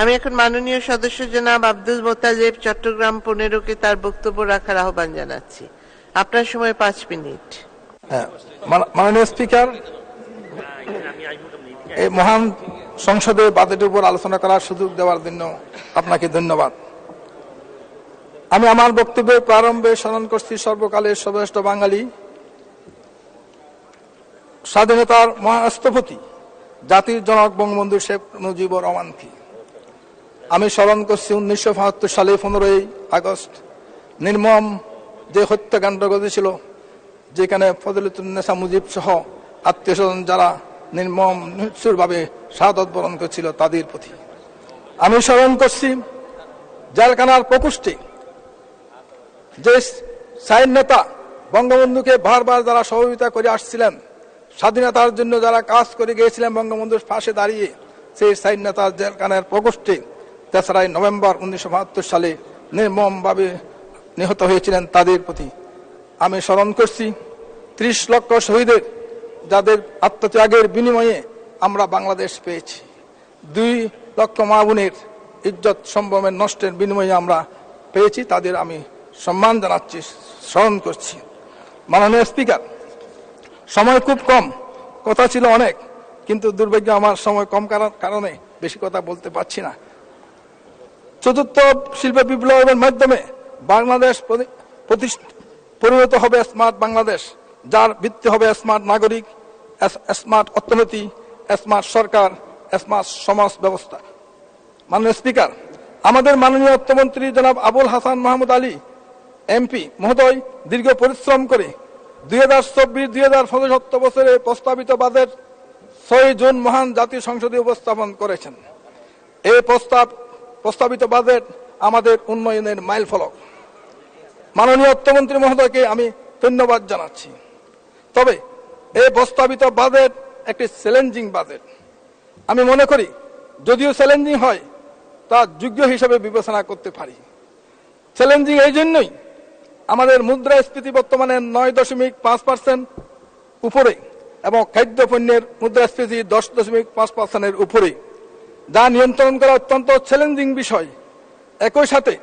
আমি এখন মাননীয় সদস্য জনাব আব্দুল মোতালেব চট্টগ্রাম পনেরোকে তার বক্তব্য রাখার আহ্বান জানাচ্ছি। আপনার সময় পাঁচ মিনিট। হ্যাঁ, মাননীয় স্পিকার এই মহান সংসদে বাজেটের উপর আলোচনা করার সুযোগ দেওয়ার জন্য আপনাকে ধন্যবাদ। আমি আমার বক্তব্যের প্রারম্ভে স্মরণ করছি সর্বকালের সর্বশ্রেষ্ঠ বাঙালি স্বাধীনতার মহারাষ্ট্রপতি জাতির জনক বঙ্গবন্ধু শেখ মুজিবুর রহমানকে। আমি স্মরণ করছি উনিশশো বাহাত্তর সালে পনেরোই আগস্ট। নির্মম যে হত্যাকাণ্ড ঘটেছিল, যেখানে ফজলুদ্দিনেসা মুজিব সহ আত্মীয় স্বজন যারা নির্মম ভাবে শাহাদত বরণ করছিল, তাদের প্রতি। আমি স্মরণ করছি জেলখানার প্রকোষ্ঠে যে সাইন নেতা বঙ্গবন্ধুকে বারবার যারা সহযোগিতা করে আসছিলেন, স্বাধীনতার জন্য যারা কাজ করে গিয়েছিলেন বঙ্গবন্ধুর পাশে দাঁড়িয়ে, সেই সাইন নেতার জেলখানার প্রকোষ্ঠে তেসরাই নভেম্বর উনিশশো বাহাত্তর সালে নির্মমভাবে নিহত হয়েছিলেন তাদের প্রতি। আমি স্মরণ করছি, ত্রিশ লক্ষ শহীদের, যাদের আত্মত্যাগের বিনিময়ে আমরা বাংলাদেশ পেয়েছি। দুই লক্ষ মা বোনের ইজ্জত সম্ভ্রমের নষ্টের বিনিময়ে আমরা পেয়েছি, তাদের আমি সম্মান জানাচ্ছি, স্মরণ করছি। মাননীয় স্পিকার, সময় খুব কম, কথা ছিল অনেক, কিন্তু দুর্ভাগ্য আমার সময় কম কারণ- কারণে বেশি কথা বলতে পারছি না। চতুর্থ শিল্প বিপ্লবের মাধ্যমে বাংলাদেশ পরিণত হবে স্মার্ট বাংলাদেশ, যার ভিত্তি হবে স্মার্ট নাগরিক স্মার্ট অর্থনীতি, স্মার্ট সরকার, স্মার্ট সমাজ ব্যবস্থা। মাননীয় স্পিকার, আমাদের মাননীয় অর্থমন্ত্রী জনাব আবুল হাসান মাহমুদ আলী, এমপি মহোদয়, দীর্ঘ পরিশ্রম করে দুই হাজার চব্বিশ, দুই হাজার সতেরো বছরে প্রস্তাবিত বাজেট ছয় জুন মহান জাতীয় সংসদে উপস্থাপন করেছেন। এই প্রস্তাব প্রস্তাবিত বাজেট আমাদের উন্নয়নের মাইল ফলক। মাননীয় অর্থমন্ত্রী মহোদয়কে আমি ধন্যবাদ জানাচ্ছি। তবে এই প্রস্তাবিত বাজেট একটি চ্যালেঞ্জিং বাজেট আমি মনে করি, যদিও চ্যালেঞ্জিং হয়, তা যোগ্য হিসেবে বিবেচনা করতে পারি। চ্যালেঞ্জিং এই জন্যই আমাদের মুদ্রাস্ফীতি বর্তমানে নয় দশমিক পাঁচ পার্সেন্ট উপরে এবং খাদ্য পণ্যের মুদ্রাস্ফীতি দশ দশমিক পাঁচ পার্সেন্টের উপরে যা নিয়ন্ত্রণ করা অত্যন্ত চ্যালেঞ্জিং বিষয়। একই সাথে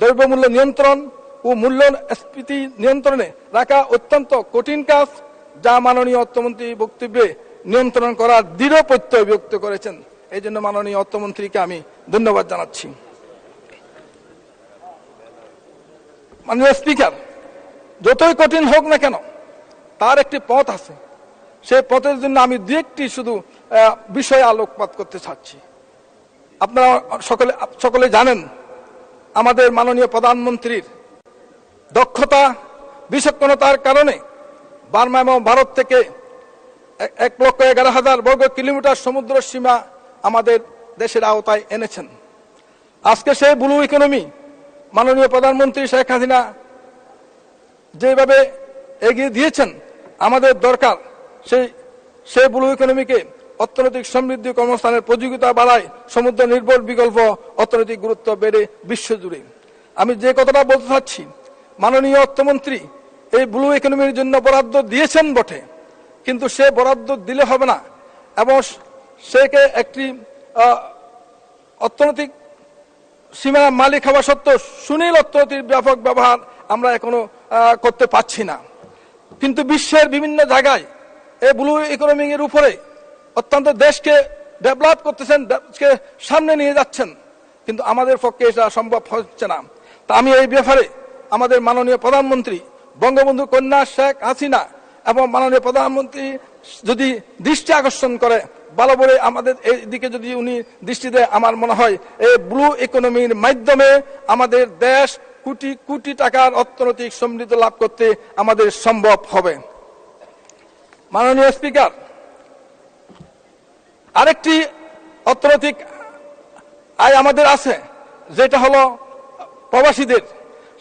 দ্রব্যমূল্য নিয়ন্ত্রণ ও মূল্য স্ফীতি নিয়ন্ত্রণে রাখা অত্যন্ত কঠিন কাজ, যা মাননীয় অর্থমন্ত্রী বক্তব্যে নিয়ন্ত্রণ করার দৃঢ় প্রত্যয় ব্যক্ত করেছেন। এই জন্য মাননীয় অর্থমন্ত্রীকে আমি ধন্যবাদ জানাচ্ছি। মাননীয় স্পিকার, যতই কঠিন হোক না কেন, তার একটি পথ আছে। সেই পথের জন্য আমি দু একটি শুধু বিষয়ে আলোকপাত করতে চাচ্ছি। আপনারা সকলে সকলে জানেন, আমাদের মাননীয় প্রধানমন্ত্রীর দক্ষতা বিচক্ষণতার কারণে বার্মা এবং ভারত থেকে এক- লক্ষ এগারো হাজার বর্গ কিলোমিটার সমুদ্র সীমা আমাদের দেশের আওতায় এনেছেন। আজকে সেই ব্লু ইকোনমি মাননীয় প্রধানমন্ত্রী শেখ হাসিনা যেভাবে এগিয়ে দিয়েছেন, আমাদের দরকার সেই সেই ব্লু ইকোনমিকে অর্থনৈতিক সমৃদ্ধি কর্মস্থানের প্রযোগিতা বাড়ায় সমুদ্র নির্ভর বিকল্প অর্থনৈতিক গুরুত্ব বেড়ে বিশ্বজুড়ে। আমি যে কথাটা বলতে চাচ্ছি, মাননীয় অর্থমন্ত্রী এই ব্লু ইকোনমির জন্য বরাদ্দ দিয়েছেন বটে, কিন্তু সে বরাদ্দ দিলে হবে না। এবং সেকে একটি অর্থনৈতিক সীমানা মালিক হওয়া সত্ত্বেও সুনীল অর্থনীতির ব্যাপক ব্যবহার আমরা এখনও করতে পারছি না। কিন্তু বিশ্বের বিভিন্ন জায়গায় এই ব্লু ইকোনমিক এর উপরে অত্যন্ত দেশকে ডেভেলপ করতেছেন সামনে নিয়ে যাচ্ছেন। কিন্তু আমাদের পক্ষে এটা সম্ভব হচ্ছে না। তা আমি এই ব্যাপারে আমাদের মাননীয় প্রধানমন্ত্রী বঙ্গবন্ধু কন্যা শেখ হাসিনা এবং মাননীয় প্রধানমন্ত্রী যদি দৃষ্টি আকর্ষণ করে, ভালো করে আমাদের এই দিকে যদি উনি দৃষ্টি দেয়, আমার মনে হয় এই ব্লু ইকোনমির মাধ্যমে আমাদের দেশ কোটি কোটি টাকার অর্থনৈতিক সমৃদ্ধ লাভ করতে আমাদের সম্ভব হবে। মাননীয় স্পিকার আরেকটি অর্থনৈতিক আয় আমাদের আছে, যেটা হলো প্রবাসীদের।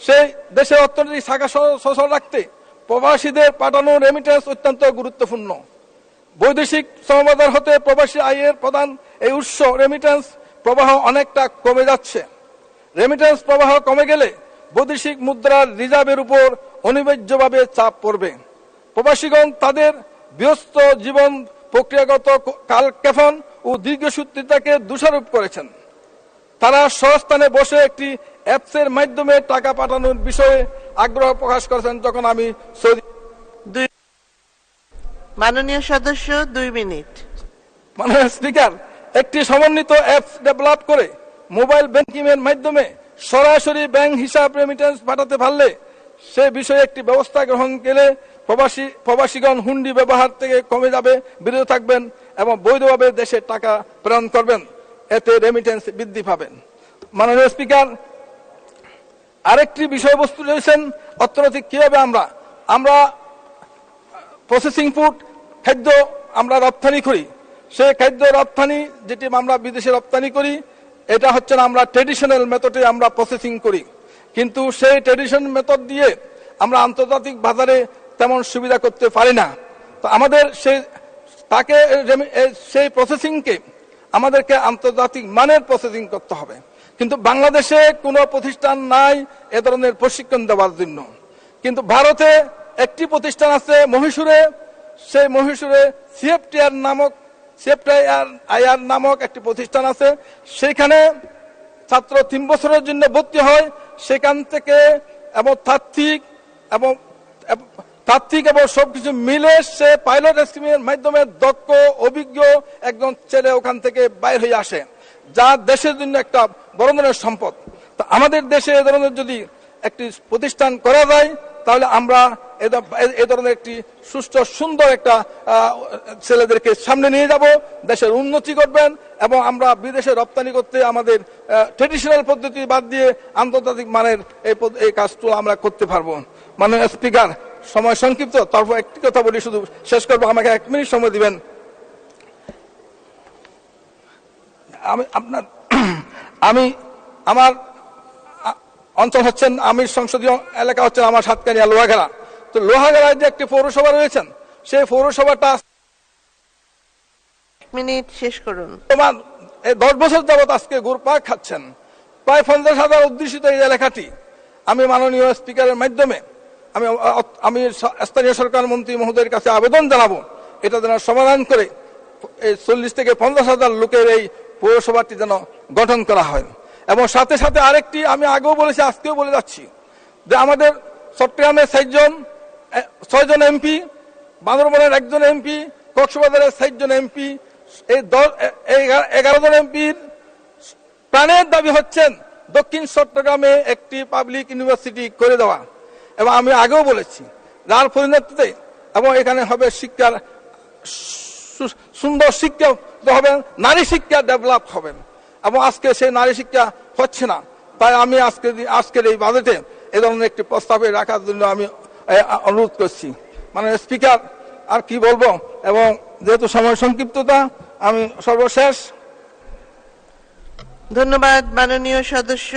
সেই দেশের অর্থনৈতিক শাখা সচল রাখতে প্রবাসীদের পাঠানো রেমিটেন্স অত্যন্ত গুরুত্বপূর্ণ। বৈদেশিক শ্রমবাজার হতে প্রবাসী আয়ের প্রধান এই উৎস রেমিটেন্স প্রবাহ অনেকটা কমে যাচ্ছে। রেমিটেন্স প্রবাহ কমে গেলে বৈদেশিক মুদ্রার রিজার্ভের উপর অনিবার্যভাবে চাপ পড়বে। প্রবাসীগণ তাদের ব্যস্ত জীবন প্রক্রিয়াগত কালক্ষেপণ ও দীর্ঘসূত্রিতাকে দোষারোপ করেছেন। তারা স্বস্থানে বসে একটি অ্যাপসের মাধ্যমে টাকা পাঠানোর বিষয়ে আগ্রহ প্রকাশ করেছেন যখন আমি সৌদি মাননীয় সদস্য দুই মিনিট। মাননীয় স্পিকার একটি সমন্বিত অ্যাপস ডেভেলপ করে মোবাইল ব্যাংকিং এর মাধ্যমে সরাসরি ব্যাংক হিসাব রেমিটেন্স পাঠাতে পারলে সে বিষয়ে একটি ব্যবস্থা গ্রহণ গেলে প্রবাসী, প্রবাসীগণ হুন্ডি ব্যবহার থেকে কমে যাবে, বিরত থাকবেন এবং বৈধভাবে দেশে টাকা প্রেরণ করবেন। এতে রেমিটেন্স বৃদ্ধি পাবেন। মাননীয় স্পিকার আরেকটি বিষয়বস্তু রয়েছেন অর্থনৈতিক কীভাবে আমরা? আমরা প্রসেসিং ফুড খাদ্য আমরা রপ্তানি করি। সেই খাদ্য রপ্তানি, যেটি আমরা বিদেশে রপ্তানি করি, এটা হচ্ছে না, আমরা ট্রেডিশনাল মেথডে আমরা প্রসেসিং করি। কিন্তু সেই ট্রেডিশনাল মেথড দিয়ে আমরা আন্তর্জাতিক বাজারে তেমন সুবিধা করতে পারি না। তো আমাদের সেই, তাকে সেই প্রসেসিংকে আমাদেরকে আন্তর্জাতিক মানের প্রসেসিং করতে হবে। কিন্তু বাংলাদেশে কোনো প্রতিষ্ঠান নাই এ ধরনের প্রশিক্ষণ দেওয়ার জন্য। কিন্তু ভারতে একটি প্রতিষ্ঠান আছে মহীশূরে, সেই মহীশূরে সিএফটিআর নামক সিএফটিআর আইআর নামক একটি প্রতিষ্ঠান আছে। সেখানে ছাত্র তিন বছরের জন্য ভর্তি হয়। সেখান থেকে এবং তাত্ত্বিক এবং এবং তাত্ত্বিক এবং সবকিছু মিলে সে পাইলট স্কিমের মাধ্যমে দক্ষ, অভিজ্ঞ একজন ছেলে ওখান থেকে বাইর হয়ে আসে, যা দেশের জন্য একটা বড় ধরনের সম্পদ। তা আমাদের দেশে এ ধরনের যদি একটি প্রতিষ্ঠান করা যায়, তাহলে আমরা এ ধরনের একটি সুষ্ঠু, সুন্দর একটা ছেলেদেরকে সামনে নিয়ে যাব, দেশের উন্নতি করবেন এবং আমরা বিদেশে রপ্তানি করতে আমাদের ট্রেডিশনাল পদ্ধতি বাদ দিয়ে আন্তর্জাতিক মানের এই কাজটা আমরা করতে পারব। মাননীয় স্পিকার সময় সংক্ষিপ্ত তারপর একটি কথা বলি শুধু শেষ করব আমাকে এক মিনিট সময় দিবেন। আমি আপনার আমি আমার অঞ্চল হচ্ছেন আমি সংসদীয় এলাকা হচ্ছেন আমার সাতকানিয়া লোহাগেরা তো লোহাগেরায় যে একটি পৌরসভা রয়েছেন সেই পৌরসভাটা মিনিট শেষ করুন। তোমার এই দশ বছর যাবৎ আজকে ঘুরপাক খাচ্ছেন। প্রায় পঞ্চাশ হাজার উদ্দেশিত এই এলাকাটি আমি মাননীয় স্পিকারের মাধ্যমে আমি আমি স্থানীয় সরকার মন্ত্রী মহোদয়ের কাছে আবেদন জানাব। এটা যেন সমাধান করে এই চল্লিশ থেকে পঞ্চাশ হাজার লোকের এই পৌরসভাটি যেন গঠন করা হয়। এবং সাথে সাথে আরেকটি আমি আগেও বলেছি, আজকেও বলে যাচ্ছি যে আমাদের চট্টগ্রামের ষাটজন ছয়জন এমপি, বান্দরবনের একজন এমপি, কক্সবাজারের ষাটজন এমপি, এই দল এগারো জন এমপির প্রাণের দাবি হচ্ছেন দক্ষিণ চট্টগ্রামে একটি পাবলিক ইউনিভার্সিটি করে দেওয়া। এবং আমি আগেও বলেছি যার পরিণতিতে এবং এখানে হবে শিক্ষার সুন্দর শিক্ষা হবে নারী শিক্ষা ডেভেলপ হবে এবং আজকে সেই নারী শিক্ষা হচ্ছে না। তাই আমি আজকে আজকের এই বাজেটে এ ধরনের একটি প্রস্তাবে রাখার জন্য আমি অনুরোধ করছি। মানে স্পিকার, আর কি বলব? এবং যেহেতু সময় সংক্ষিপ্ততা, আমি সর্বশেষ। ধন্যবাদ, মাননীয় সদস্য।